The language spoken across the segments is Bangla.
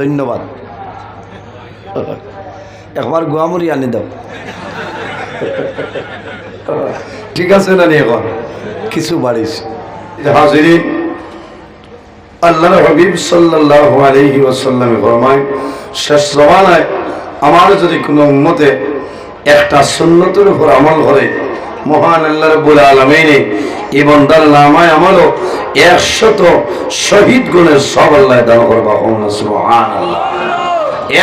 ধন্যবাদ। একবার গোয়ামুড়ি আনি দাও। ঠিক আছে না নি এখন? কিছু বাড়িস। হাজিরিন, আল্লাহর হাবিব ওয়াসাল্লাম ফরমায়, শেষ জমানায় আমার যদি কোনো উম্মতে একটা সুন্নতের উপর আমল করে মহান আল্লাহ রাব্বুল আলামিনে এই বন্দার নামায় আমলও একশত শহীদ গুণের সব আল্লাহ দান করবা সুবহানাল্লাহ।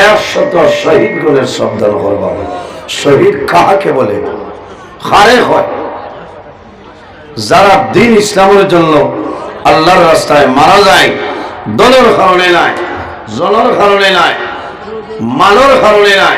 একশত শহীদ গুণের সব দান করবা শহীদ কাহাকে বলে? খারে হয়। যারা দিন ইসলামের জন্য আল্লাহর রাস্তায় মারা যায়, দলের কারণে নাই জনের কারণে নাই মানর কারণে নাই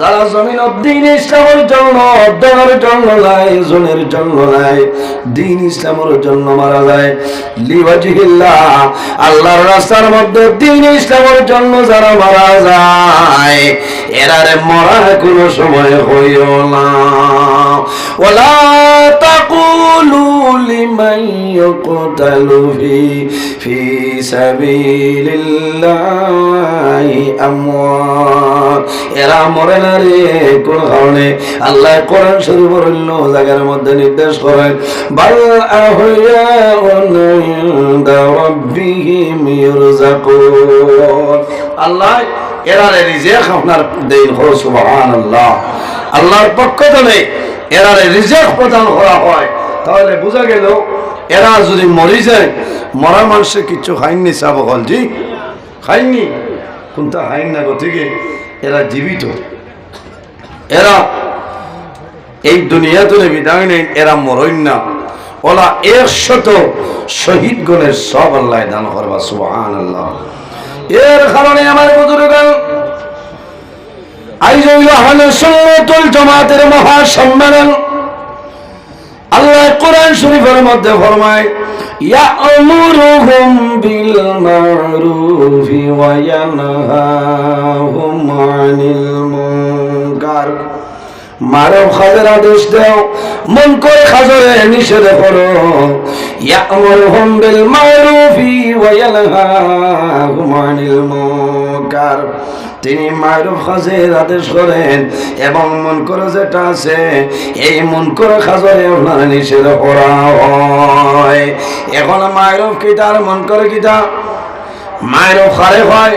যারা জমিন দিন ইসলামের জন্য, অধ্যয়নের জন্য নাই, জনের জন্য নাই, দিন ইসলামের জন্য মারা যায়। লিওয়াজিহিল্লাহ, আল্লাহর রাস্তার মধ্যে দিন ইসলামের জন্য যারা মারা যায় এরারে মরা কোনো সময় হইও না। ওলা তাকুলু আল্লাহ আল্লাহ আল্লাহর পক্ষ থেকে এরারে রিজিক প্রদান করা হয়। তাহলে বোঝা গেল, এরা যদি মরি যায়, মরা মানুষে কিচ্ছু খাইনি চাব হল জি? খাইনি? কোনটা খাইন না গতিকে এরা জীবিত। এরা এই দুনিয়াতে বিদায় নেই, এরা মরইন না। ওলা একশত শহীদ গুণের সব আল্লাহ দান করবা সুবহান আল্লাহ এর কারণে আমার বুজুর্গান আইজ আহলে সুন্নাতুল জামাতের মহা সম্মেলন আল্লাহ কোরআন শরীফের মধ্যে ফরমায়, ইয়ামুরুহুম বিল মারুফি ওয়া ইয়ানহাহুম আনিল মুনকার মারব খাজের আদেশ দাও, মন করে খাজরে নিষেধ করো। ইয়ামুরুহুম বিল মারুফি ওয়া ইয়ানহাহুম আনিল মুনকার। তিনি মায়রুফ খাজের আদেশ করেন এবং মন করে যেটা আছে, এই মন করে খাজরে আপনার নিষেধ করা হয়। এখন মায়রুফ কিতা আর মন করে কিতা মায়রুফ খারে হয়।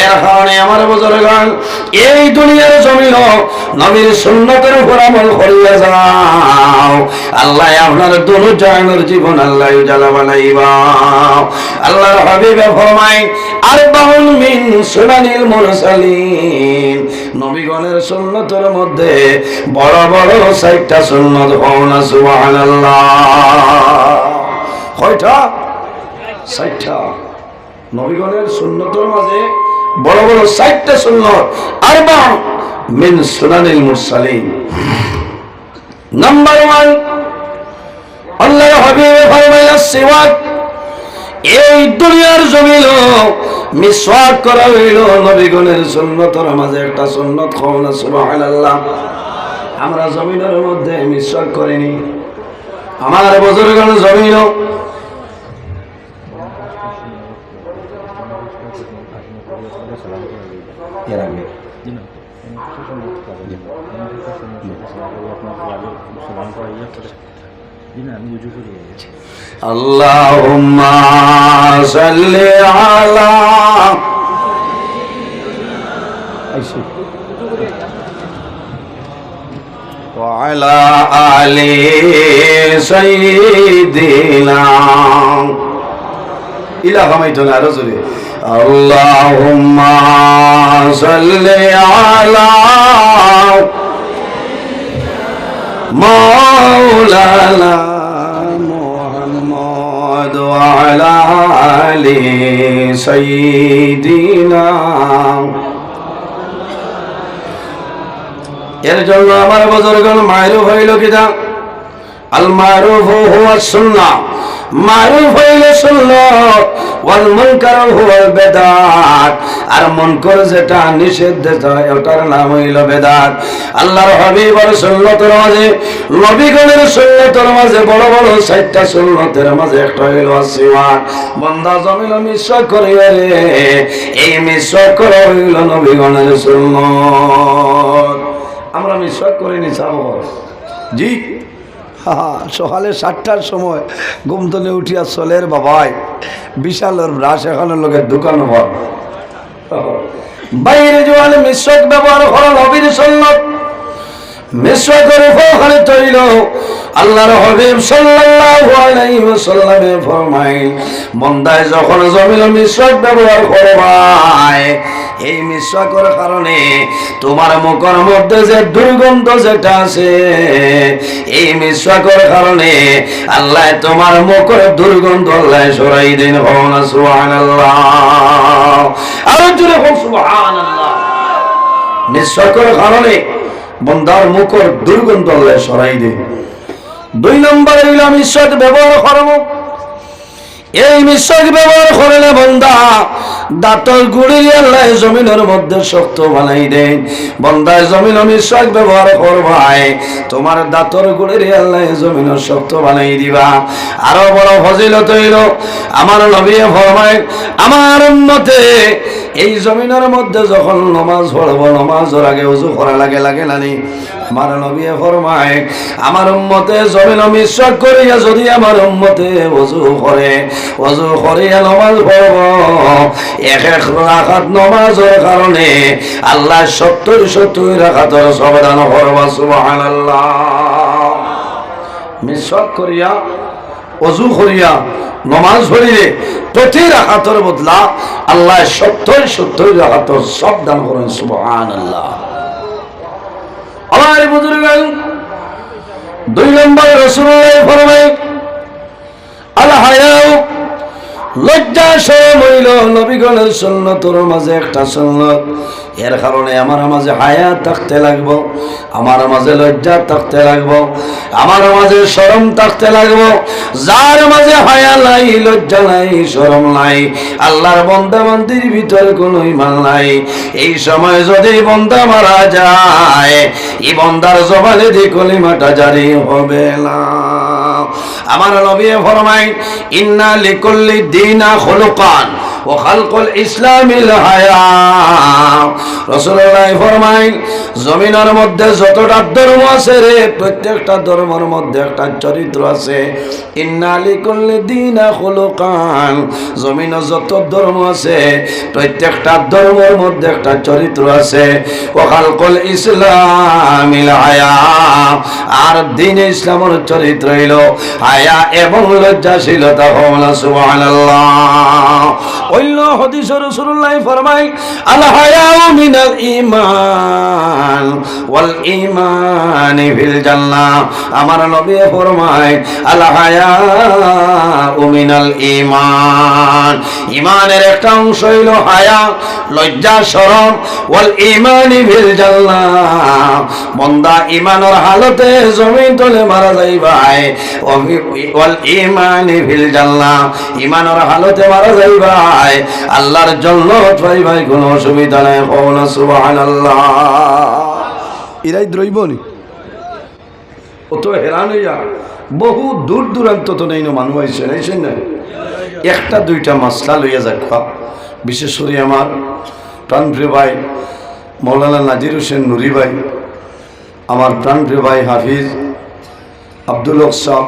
এর কারণে আমার বুজুর্গগণ এই দুনিয়ার জমিন নবীর সুন্নতের উপর আমল করিয়া যাও। আল্লাহ আপনার দুনু জীবন আল্লাহ উজালা বানাইবা। আল্লাহর হাবিবে ফরমাই আর বাহুল মিন সুনানিল মুরসালিন। নবীগণের সুন্নতের মধ্যে বড় বড় সাইটটা সুন্নত হও না, সুবহানাল্লাহ। কয়টা? সাইটটা নবীগণের সুন্নতের মাঝে বড় বড় সাইটটা সুন্নত আর মিন সুনানিল মুরসালিন। নাম্বার ওয়ান আল্লাহ হাবিবে ফরমাইয়া সিওয়াক, এই দুনিয়ার জমিন মিসওয়াক করা হইল নবীগণের সুন্নতের মাঝে। একটা সুন্নত খাওয়ানো সুবহানাল্লাহ। আমরা জমিনের মধ্যে মিসওয়াক করিনি। আমার বুজুর্গণ জমিন এর আগে اللهم صل على وعلى آل سيدنا إلى غميتنا رسولي اللهم صل على مولانا محمد وعلى آل سيدنا এর জন্য আমার বুজুর্গন মায়রুফ হইল কিনা আল মারুফ হুয়া সুন্নাহ মারুফ হইল সুন্নাহ আর মুনকার যেটা নিষিদ্ধ ওটার নাম হইল বেদাত। আল্লাহর হাবিবের সুন্নতের মাঝে, নবীগণের সুন্নতের মাঝে, বড় বড় চারটা সুন্নতের মাঝে একটা হইল আসিওয়ান বন্দা জমিল মিশ্র করে রে, এই মিশ্র করে হইল নবীগণের সুন্নত। আমরা মিশ্র করিনি, চাবো। জি? সকালে সাতটার সময় গুমতনে উঠিয়া চলের বাবাই বিশাল ওর ব্রাশ এখন লোকের দোকান ভর বাইরে জোয়াল মিশ্রক ব্যবহার করা নবীর সন্ন্যত মিশ্র করে ওখানে তৈল আল্লাহর হবিব সাল্লাল্লাহু আলাইহি ওয়াসাল্লামে ফরমাই বন্দায় যখন জমিল মিশ্রক ব্যবহার করবাই এই মিশ্রকের কারণে তোমার মুখের মধ্যে যে দুর্গন্ধ যেটা আছে, এই মিশ্রকের কারণে আল্লাহ তোমার মুখের দুর্গন্ধ আল্লাহ সরাই দিন হন সুবহানাল্লাহ। আরও জোরে হোক সুবহানাল্লাহ। মিশ্রকের কারণে বন্দার মুখর দুর্গন্ধ আল্লাহ সরাই দিন। দুই নম্বরে হইলাম ঈশ্বর ব্যবহার করব। এই মিশ্রক ব্যবহার করে না বন্দা দাঁতর গুড়ি আল্লাহ জমিনের মধ্যে শক্ত বানাই দেন। বন্দায় জমিন মিশ্রক ব্যবহার করবাই তোমার দাঁতর গুড়ির আল্লাহ জমিন শক্ত বানাই দিবা। আরও বড় ফজিলত হইল আমার নবী ফরমায় আমার উন্নতে এই জমিনের মধ্যে যখন নমাজ পড়ব, নমাজের আগে উজু করা লাগে লাগে নানি আমার নবী ফরমায়, আমার উম্মতে জমিন মিশ্রক করিয়া যদি আমার উম্মতে উজু করে অজু করিয়া নমাজ পড়ব। এক এক রাখাত নমাজের কারণে আল্লাহ সত্তর সত্তর রাখাতর সমাধান করবা সুবহান মিশ্রক করিয়া অজু করিয়া, নমাজ পড়িলে প্রতি রাখাতর বদলা আল্লাহ সত্তর সত্তর রাখাতর সব দান করেন সুবহান আল্লাহ আমার বুজুর্গ দুই নম্বর রসুল্লাহ ফরমায় আল্লাহ লজ্জা সরম হইল, নবীগণের সুন্নতর মাঝে একটা সুন্নত। এর কারণে আমার মাঝে হায়া থাকতে লাগবো, আমার মাঝে লজ্জা থাকতে লাগবো, আমার মাঝে শরম থাকতে লাগবো। যার মাঝে হায়া নাই, লজ্জা নাই, শরম নাই, আল্লাহর বন্দা মন্দির ভিতরে কোনো ইমান নাই। এই সময় যদি বন্দা মারা যায়, এই বন্দার জবানে দিয়ে কলিমাটা জারি হবে না। আমার নবী ফরমাই ইন্না লিকুল্লি দিনা খুলুকান। ও খালকুল ইসলামিল হায়া। রাসূলুল্লাহ ফরমাই জমিনের মধ্যে যতটা ধর্ম আছে রে, প্রত্যেকটা ধর্মের মধ্যে একটা চরিত্র আছে। ইন্না লিকুল্লি দিনা আছে, প্রত্যেকটা ধর্মের মধ্যে একটা চরিত্র আছে। ও খালকুল ইসলামিল হায়া। আর দিন ইসলামের চরিত্র হইল হায়া এবং লজ্জাশীলতা, হওয়া সুবহানাল্লাহ। অন্য হাদিস রাসূলুল্লাহ ফরমাই আল মিনাল ঈমান ওয়াল ঈমান ফিল জান্নাহ। আমার নবী হায়াউ মিনাল ঈমান। ঈমানের একটা অংশ হইল হায়া, লজ্জা, শরম। ওয়াল ঈমান ফিল জান্নাহ। বন্দা ঈমানের হালতে জমিন তলে মারা যাইবাই ওয়াল ঈমান ফিল জান্নাহ। ঈমানের হালতে মারা যাইবাই আল্লাহর জন্য ভাই ভাই কোনো অসুবিধা নাই কওনা সুবহানাল্লাহ। ইরাই দ্রৈবনি ও তো হেরান হইয়া বহু দূর দূরান্ত তো নেই মানুষ আইসে নাইছেন না। একটা দুইটা মাসলা লইয়া যাক বিশেষ করে আমার প্রাণপ্রিয় ভাই মৌলানা নাজির হোসেন নুরি ভাই আমার প্রাণপ্রিয় ভাই হাফিজ আব্দুল হক সাহ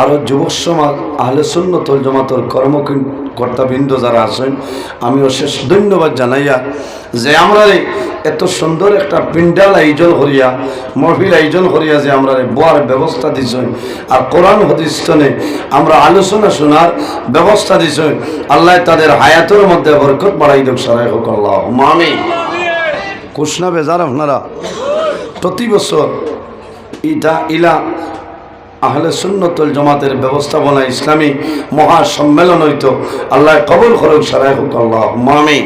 আরও যুব সমাজ আহলে সুন্নতল জমাতর কর্মকর্তাবৃন্দ যারা আছেন আমি অশেষ ধন্যবাদ জানাইয়া যে আমরা এত সুন্দর একটা পিন্ডাল আয়োজন করিয়া, মহফিল আয়োজন করিয়া যে আমরা বোয়ার ব্যবস্থা দিছেন। আর কোরআন হদিস্তনে আমরা আলোচনা শোনার ব্যবস্থা দিছেন। আল্লাহ তাদের হায়াতের মধ্যে বরকত বাড়াই দেব সারাই হোক আল্লাহ। মামি কুষ্ণা বেজার আপনারা, প্রতি বছর ইটা ইলা আহলে সুন্নতুল জমাতের ব্যবস্থাপনা ইসলামী মহা সম্মেলন হইতো। আল্লাহ কবল করুক, সারাই হোক আল্লাহ মামি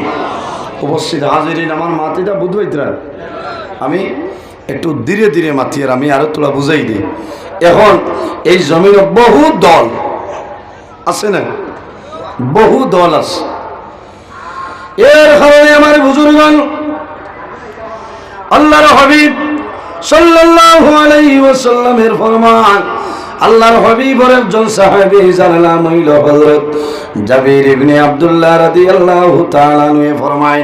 উপস্থিত হাজিরিন, আমার মাতিটা বুঝবাইতরা আমি একটু ধীরে ধীরে মাতিয়ে আমি আরও তোলা বুঝাই দিই। এখন এই জমিনে বহু দল আছে না? বহু দল আছে। এর কারণে আমার বুজুর্গন, আল্লাহর হাবিব সাল্লাল্লাহু আলাইহি ওয়াসাল্লামের ফরমান, আল্লাহর হাবিবের একজন সাহাবী যার নাম হইল হযরত জাবির ইবনে আব্দুল্লাহ রাদিয়াল্লাহু তাআলা নুয়ে ফরমায়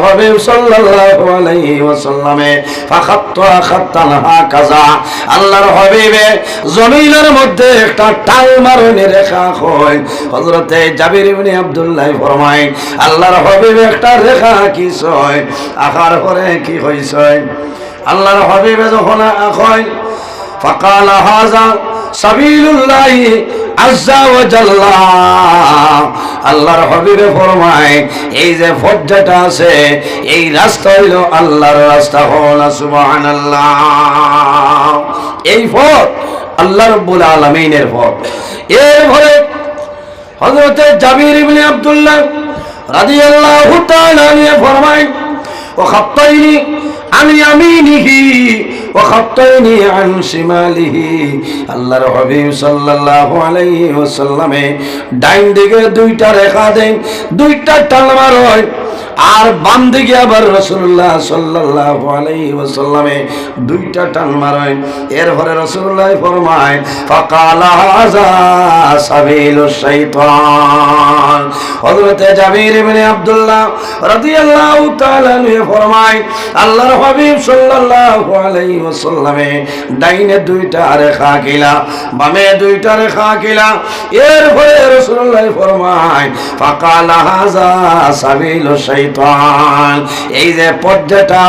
হাবিব সাল্লাল্লাহু আলাইহি ওয়াসাল্লামে, ফাখাত্তু আখাত্তান হাকাজা আল্লাহর হাবিবে জমিনের মধ্যে একটা টাল মারনে রেখা হয়। হযরতে জাবির ইবনে আব্দুল্লাহ ফরমায়, আল্লাহর হাবিবে একটা রেখা কি হয় আখার পরে কি হইছে? আল্লাহর হাবিবে যখন আখ হয়, ফাকালা হাজা সাবিলুল্লাহি আজ্জা ওয়া জাল্লা। আল্লাহর হবিবে ফরমায়, এই যে পথ আছে, এই রাস্তা হইল আল্লাহর রাস্তা, হল সুবহানাল্লাহ। এই পথ আল্লাহ রব্বুল আলামিনের এর এরপরে হযরতে জাবির ইবনে আব্দুল্লাহ রাদিয়াল্লাহু তাআলা ফরমায় ও খাত্তাইনি আমি আমিনিহি ওয়াখাত্তাইনি আন শিমালিহি। আল্লাহর হাবিব সাল্লাল্লাহু আলাইহি ওয়াসাল্লামে ডাইন দিকে দুইটা রেখা দেন, দুইটা টাল মারয় আর বাম দিকে আবার রসুল্লাহ সাল্লাহ দুইটা টান মারেন এরপরে রসুল্লাহ ফরমায় শৈতান হযরতে জাবির ইবনে আব্দুল্লাহ রাদিয়াল্লাহু তাআলা ফরমায়, আল্লাহর হাবিব সাল্লাল্লাহু আলাইহি ওয়াসাল্লামে ডাইনে দুইটা রেখা কিলা বামে দুইটা রেখা কিলা এরপরে রাসূলুল্লাহ ফরমায়, ফাকালা হাযা সাবিলুশ শাইতান। এই যে পদ্মাটা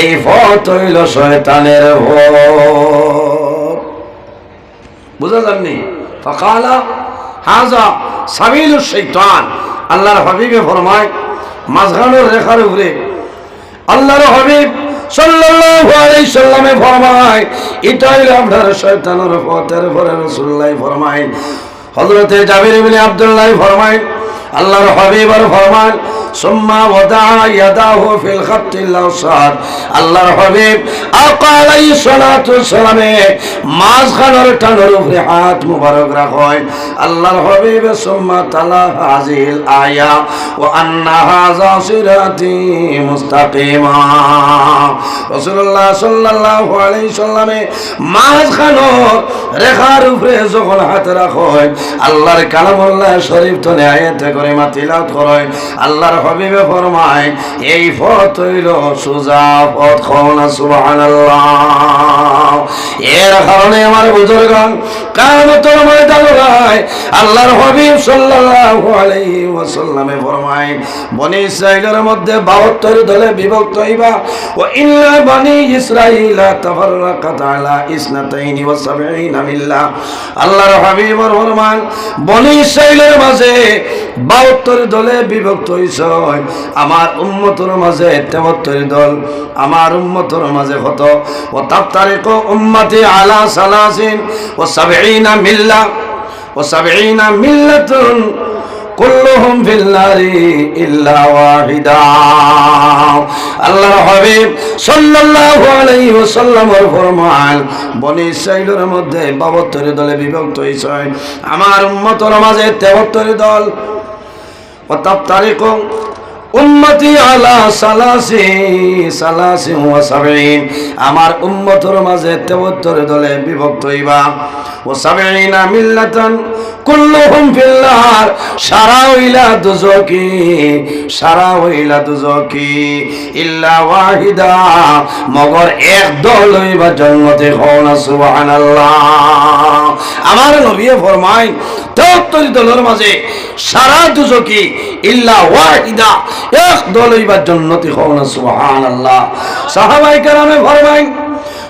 এই পথ হইল শয়তানের পথ। বুঝা যাননি? ফাকালা হাজা সাবিলুশ শাইতান। আল্লাহর হাবিবে ফরমায়, মাঝখানের রেখার উপরে আল্লাহর হাবিব সাল্লাল্লাহু আলাইহি সাল্লামে ফরমায় এটাই আপনার শয়তানের পথের পরে রাসূলুল্লাহ ফরমায়। হযরতে জাবির ইবনে আব্দুল্লাহ ফরমায় আল্লাহর হাবিব আর ফরমান, সুম্মা ওয়াদা ইয়াদাহু ফিল খাত্তিল আওসাদ আল্লাহর হাবিব আকা আলাইহিস সালাতু সালামে মাঝখানের টানের উপরে হাত মুবারক রাখয় আল্লাহর হাবিব সুম্মা তালা হাজিল আয়া ওয়া হাযা সিরাতি মুস্তাকিমা। রাসূলুল্লাহ সাল্লাল্লাহু আলাইহি সাল্লামে রেখার উপরে যখন হাত রাখয় আল্লাহর কালামুল্লাহ শরীফ তো আয়াতে করে মাতিলাত করে আল্লাহর হাবিবে ফরমায়, এই পথ হইল সুজা পথ। খনা সুবহানাল্লাহ। এর কারণে আমার বুজুর্গন আল্লাহর হাবিব সাল্লাল্লাহু আলাইহি ওয়াসাল্লামে ফরমায়, বনি ইসরাইলের মধ্যে 72 দলে বিভক্ত হইবা, ও ইল্লা বনি ইসরাইলা তাফাররাকাত আলা ইসনাতাইনি ওয়া সাবঈনা মিল্লাহ। আল্লাহর ফরমান মাঝে 72 দলে বিভক্ত হইছ। আমার উম্মতর মাঝে 73 দল, আমার উম্মতর মাঝে কত? ও তাফতারিকু উম্মতি আলা সালাসিন, ও সাবঈনা মিল্লা ও সাবঈনা মিল্লাতুন কুল্লুহুম ফিল্লারি ইল্লা ওয়াহিদা। আল্লাহর হাবিব সাল্লাল্লাহু আলাইহি ওয়াসাল্লামের ফরমান বনি ইসরাঈলের মধ্যে 72 দলে বিভক্ত হয়েছে আমার উম্মতের মাঝে 73 দল। ও তাফতারিকুম উম্মতি আলা সালাসি সালাসি ওয়া সাবঈন। আমার উম্মতর মাঝে 73 দলে বিভক্ত হইবা ও সাবঈনা মিল্লাতান কুল্লুহুম ফিল্লার সারা হইলা দুজকি, সারা হইলা দুজকি। ইল্লা ওয়াহিদা, মগর এক দল হইবা জন্নতে হওনা সুবহানাল্লাহ। আমার নবী ফরমায় তেহত্তর দলের মাঝে, সারা দুজকি ইল্লা ওয়াহিদা, এক দল হইবা জন্নতি হওনা সুবহানাল্লাহ। সাহাবাই কেরামে ফরমায়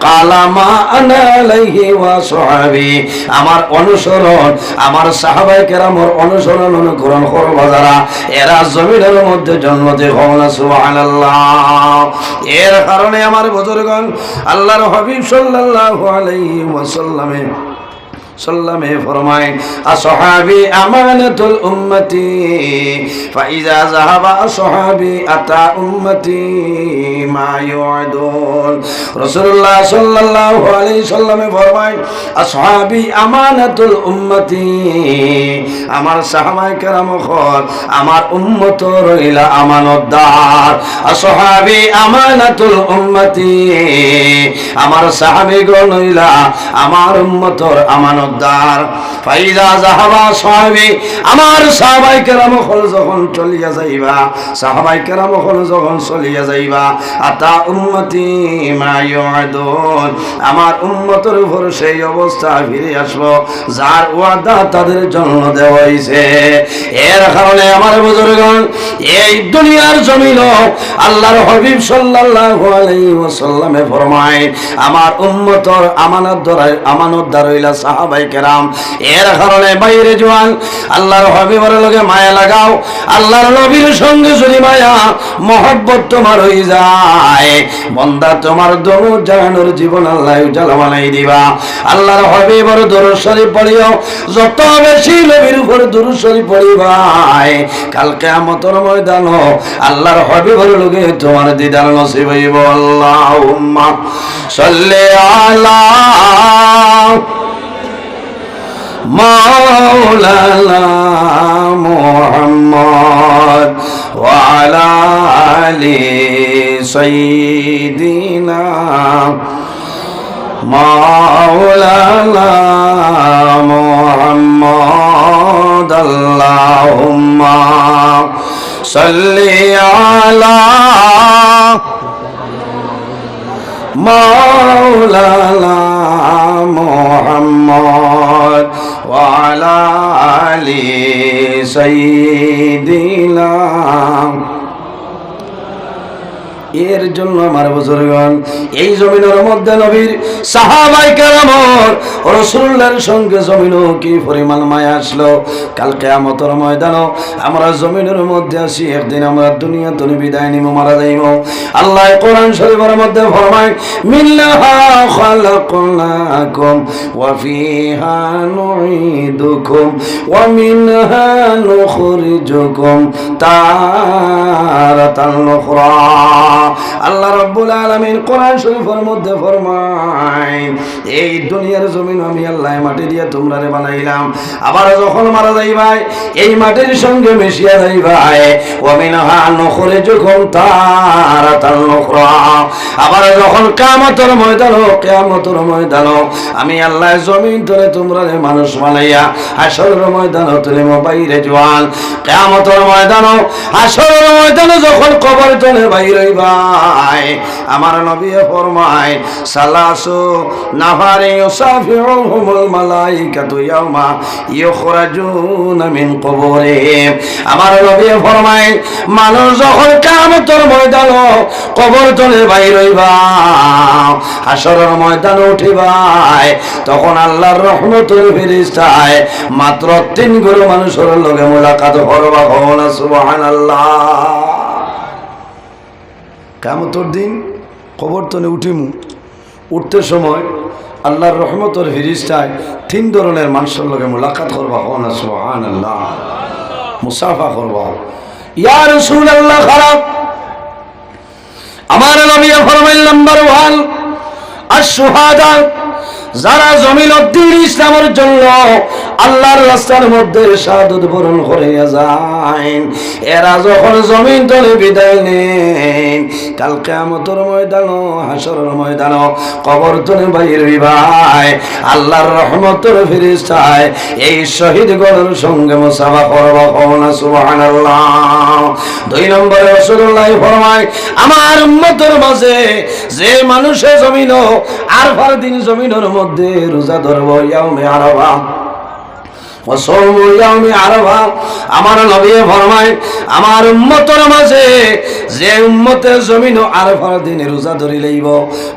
কালামা আনালাইহি ওয়া সাহাবি। আমার অনুসরণ, আমার সাহাবায়ে কেরামর অনুসরণ অনুকরণ করব যারা, এরা জমিনের মধ্যে জন্মতে হওয়া সুবহানাল্লাহ। এর কারণে আমার বুজুরগণ, আল্লাহর হাবিব সাল্লাল্লাহু আলাইহি ওয়াসাল্লামে সাল্লামে ফরমায় আসহাবি আমানাতুল উম্মতি, ফাইজা যাহাবা আসহাবি আতা উম্মতি মা ইউআদুন রাসূলুল্লাহ সাল্লাল্লাহু আলাইহি সাল্লামে ফরমায় আসহাবি আমানাতুল উম্মতি, আমার সাহাবায়ে কেরাম খর, আমার উম্মত রইলা আমানতদার। আসহাবি আমানাতুল উম্মতি, আমার সাহাবীগণ হইলা আমার উম্মতর আমানতদার ফাইদা জাহাবা সাহাবী, আমার সাহাবাই কেরাম হল যখন চলিয়া যাইবা, সাহাবাই কেরাম হল যখন চলিয়া যাইবা, আতা উম্মতি মা ইউআদুন, আমার উম্মতের উপর সেই অবস্থা ফিরে আসব যার ওয়াদা তাদের জন্য দেওয়া হইছে। এর কারণে আমার বুজুর্গণ, এই দুনিয়ার জমিন আল্লাহর হাবিব সাল্লাল্লাহু আলাইহি ওয়াসাল্লামে ফরমায়, আমার উম্মতর আমানত ধরাই আমানত দারইলা সাহাবাই কেরাম এর কারণে বাইরে জোয়ান, আল্লাহর হাবিবের লগে মায়া লাগাও, আল্লাহর নবীর সঙ্গে যদি মায়া, মহব্বত তোমার হয়ে যায়। বন্দা তোমার দমু জাহানোর জীবন আল্লাহ উজালা বানাই দিবা। আল্লাহর হাবিবের দরুদ শরীফ পড়িও, যত বেশি নবীর উপর শরীফ পড়িবাই কালকে আমতর ময়দান আল্লাহর হাবিবের লগে তোমার দিদার নসিব আল্লাহুম্মা সাল্লি আলা مولانا محمد وعلى آل سيدنا مولانا محمد اللهم صل على مولانا محمد وعلى آل سيدنا এর জন্য আমার বুজুর্গণ, এই জমিনের মধ্যে নবীর সাহাবাই কেরামর রসুল্লাহর সঙ্গে জমিনও কি পরিমাণ মায়া আসলো? কাল কেয়ামতর ময়দানও আমরা জমিনের মধ্যে আসি একদিন আমরা দুনিয়া তুমি বিদায় নিব মারা যাইব আল্লাহ কোরআন শরীফের মধ্যে ফরমায় মিল্লাহা খালাকনাকুম ওয়া ওয়া মিনহা নুখরিজুকুম তারাতান উখরা। আল্লাহ রাব্বুল আলামিন কোরআন শরীফের মধ্যে ফরমায়, এই দুনিয়ার জমিন আমি আল্লাহ মাটি দিয়ে তোমরা রে বানাইলাম। আবার যখন মারা যাইবাই এই মাটির সঙ্গে মিশিয়া যাইবাই ওয়ামিনহা নুখরিজুকুম তারাতান উখরা আবার যখন কিয়ামতের ময়দান কিয়ামতের ময়দান আমি আল্লাহ জমিন ধরে তোমরা রে মানুষ বানাইয়া, হাসরের ময়দান তুলে বাইরে জোয়ান। কিয়ামতের ময়দান হাসরের ময়দান যখন কবর তলে বাইরে হইবা নাই আমার নবী ফরমায়, সালাসু নাফারে ইউসাফিউহুমুল মালাইকাতু ইয়াউমা ইউখরাজুনা মিন কুবুরিহিম। আমার নবী ফরমায়, মানুষ যখন কিয়ামতের ময়দান কবর তলে বাইর হইবা হাসরের ময়দানে উঠিবাই তখন আল্লাহর রহমতের ফেরেশতায় মাত্র তিন গুরু মানুষের লগে মোলাকাত করবা কওনা সুবহানাল্লাহ। কামতর দিন কবর তনে উঠিমু। উঠতে সময় আল্লাহর রহমতর ফিরিস্তায় তিন ধরনের মানুষের লোকে মোলাকাত করবা হন সোহান আল্লাহ মুসাফা করবা। ইয়া আল্লাহ খারাপ। আমার নবী ফরমাইল নাম্বার ওয়ান আর সুহাদা যারা জমিন উদ্দিন ইসলামের জন্য আল্লাহর রাস্তার মধ্যে শাহাদত বরণ করে যায় এরা যখন জমিন তলে বিদায় নেন, কাল কিয়ামতের ময়দান, হাসরের ময়দান, কবর তলে বাইর বিবাই আল্লাহর রহমতের ফেরেশতায় এই শহীদ গণের সঙ্গে মুসাফা করবা কওনা সুবহানাল্লাহ। দুই নম্বরে রাসূলুল্লাহ ফরমায়, আমার উম্মতের মাঝে যে মানুষে জমিন আর ফার দিন জমিনের মধ্যে রোজা ধরব আরাফা। আমার ফরমায়, আমার উম্মতের মাঝে যে জমিন আরাফার দিনে রোজা ধরি লইব।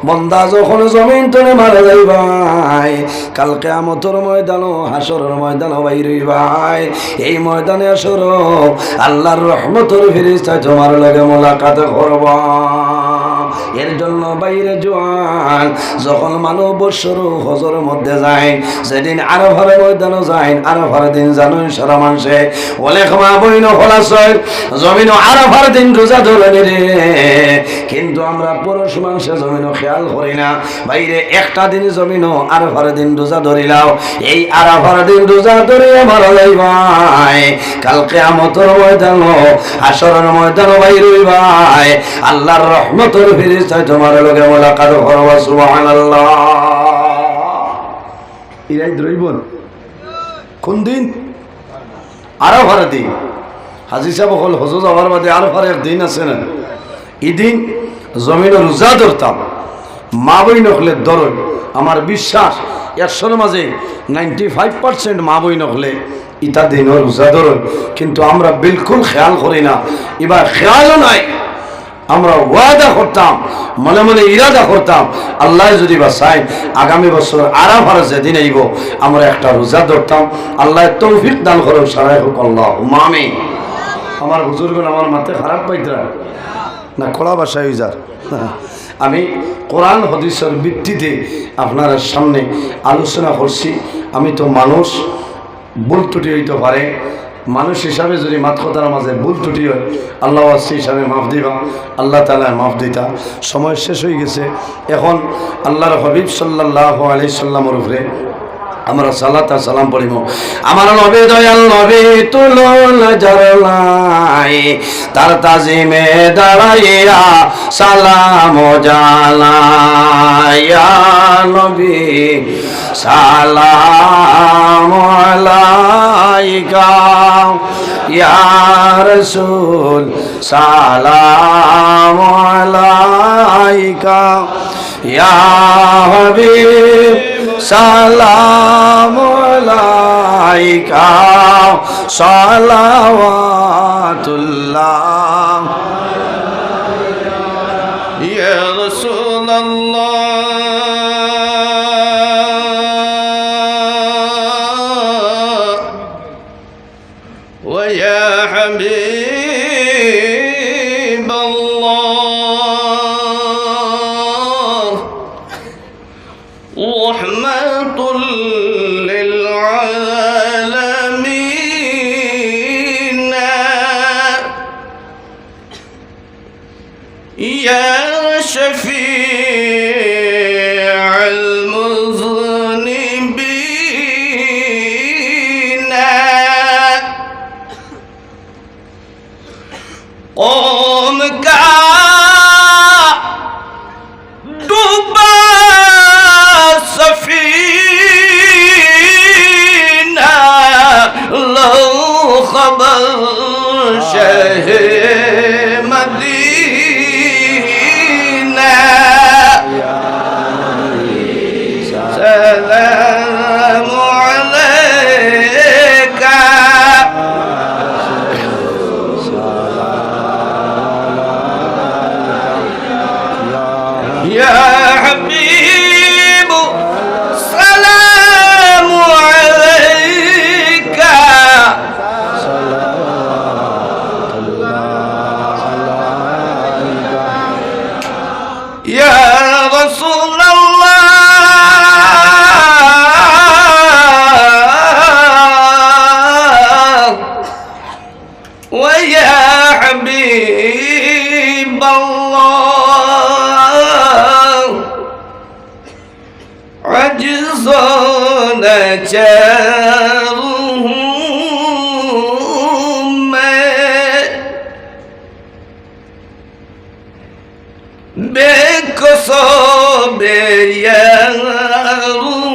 বন্দা যখন জমিন তলে মারা যাইবাই কাল কিয়ামতের ময়দান ময়দান বাইর হইবাই এই ময়দানে আসর আল্লাহর রহমতের ফেরেশতা তোমার লগে মোলাকাত করবা। এর জন্য বাইরে জোয়ান। যখন মানব বৎসর হজর মধ্যে যায় সেদিন আরও ভালো ময়দানও যায় আরও ভালো দিন জানুন সারা মানুষে বলে ক্ষমা বইন ফলাশয় জমিন আরও ভালো দিন রোজা ধরে রে। কিন্তু আমরা পুরুষ মানুষে জমিন খেয়াল করি না। বাইরে একটা দিন জমিন আরও ভালো দিন রোজা ধরিলাও। এই আরও ভালো দিন রোজা ধরে মারা যাইবাই। কালকে আমতর ময়দান আসরের ময়দান বাইর হইবাই। আল্লাহর রহমতর ফিরিস্তায় তোমার লগে মোলাকাত মা আমার বিশ্বাস, একশোর মাঝে নাইনটি ফাইভ মা বই নখলে ইতা দিন রোজা ধরই কিন্তু আমরা বিলকুল খেয়াল করি না। এবার খেয়ালও নাই। আমরা ওয়াদা করতাম, মনে মনে ইরাদা করতাম, আল্লাহ যদি বা আগামী বছর আরাফার যেদিন আইব, আমরা একটা রোজা ধরতাম। আল্লাহ তৌফিক দান করো সারাই হোক আল্লাহ। মামি আমার হুজুরগুন আমার মাথায় খারাপ পাইতরা? না, কড়া বাসায় যার আমি কোরআন হদিসের ভিত্তিতে আপনার সামনে আলোচনা করছি। আমি তো মানুষ, ভুল ত্রুটি হইতে পারে মানুষ হিসাবে যদি মাত কথার মাঝে ভুল ত্রুটি হয়, আল্লাহ আসি হিসাবে মাফ দিবা, আল্লাহ তালা মাফ দিতা। সময় শেষ হয়ে গেছে। এখন আল্লাহর হবিব সাল্লাহ আলি সাল্লামর উপরে আমরা সালাত সালাম পড়িব। আমার নবে দয়াল নবে জরলাই তার তাজিমে দাঁড়াইয়া সালাম জানাইয়া নবী। সালাম আলাইকা। ইয়া রাসূল সালাম আলাইকা। ইয়া হাবিব সালাম আলাইকা। সালাওয়াতুল্লাহ। ইয়া রাসূল আল্লাহ Amém. عجزنا جارهم بكسب يارهم